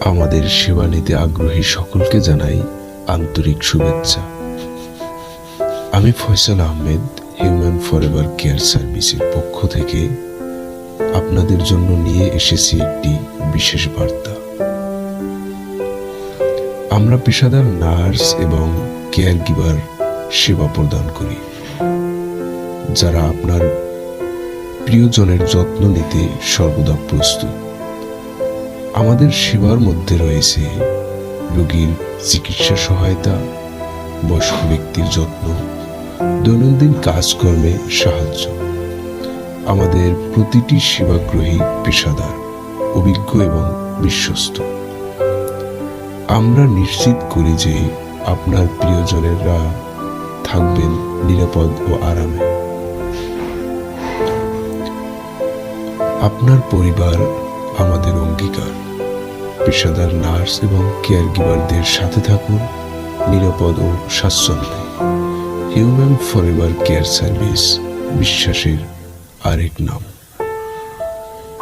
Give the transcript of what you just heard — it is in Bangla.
আমাদের সেবা নিতে আগ্রহী সকলকে জানাই আন্তরিক শুভেচ্ছা। আমি Faisal Ahmed, human forever care সার্ভিসের পক্ষ থেকে আপনাদের জন্য নিয়ে এসেছি একটি বিশেষ বার্তা। আমরা পেশাদার নার্স এবং কেয়ার গিভার সেবা প্রদান করি, যারা আপনার প্রিয়জনের যত্ন নিতে সর্বদা প্রস্তুত। আমাদের সেবার মধ্যে রয়েছে রোগীর চিকিৎসা সহায়তা, বয়স্ক ব্যক্তির যত্ন, দৈনন্দিন কাজকর্মে সাহায্য। আমাদের প্রতিটি সেবাগ্রহী পেশাদার, অভিজ্ঞ এবং বিশ্বস্ত। আমরা নিশ্চিত করি যে আপনার প্রিয়জনেরা থাকবেন নিরাপদ ও আরামে। আপনার পরিবার আমাদের অঙ্গীকার পেশাদার নার্স এবং কেয়ার গিভারদের সাথে থাকুন নিরাপদ ও স্বাচ্ছন্দ্যে। হিউম্যান ফরএভার কেয়ার সার্ভিস, বিশ্বাসের আরেক নাম।